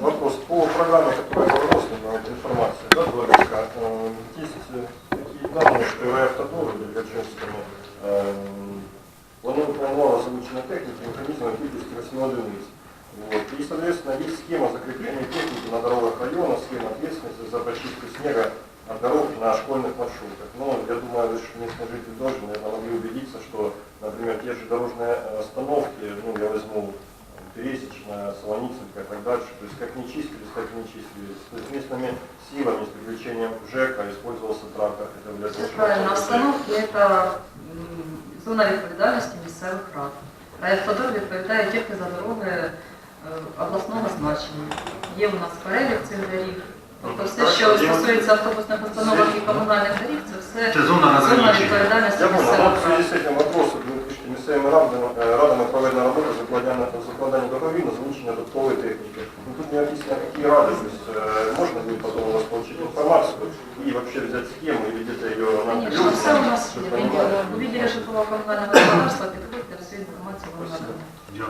Вопрос по программе, которая выросла информация, да, Дворецка, э, есть э, такие данные, что ИВФ Татур или Верчинскому э, планирует планировала озвучена техники, механизмов выпуска 8 вот. И, соответственно, есть схема закрепления техники на дорогах района, схема ответственности за почистку снега от дорог на школьных маршрутах. Но я думаю, что местные жители должны, наверное, могли убедиться, что, например, те же дорожные остановки, ну, я возьму там, Пересечная, Солоницынка и так дальше, то есть как не чистились, так и не чистились. То есть местными силами, с привлечением ЖЭКа использовался трактор. Это для того, Все чтобы правильно. это Остановки – это м, зона відповідальності місцевих рад. А автодор відповідає тільки за дороги е, обласного значення. Є у нас перелік цих доріг. Тобто все, що стосується автобусних установок і комунальних доріг, це все Це зона зона розміщення. відповідальності Я понял, місцевих вот в связи рад. с этим вопросом, ви пишете, місцевими радами, е, радами проведена робота з закладання, закладання договорів на залучення додаткової техніки. Ну, тут не написано, які ради, то есть, э, можно будет потом у вас получить информацию и вообще взять схему и где-то ее нам Звісно, все у нас є. чтобы понимали. У відділі житлово-комунального господарства підходьте, всю інформацію вам надамо. Дякую.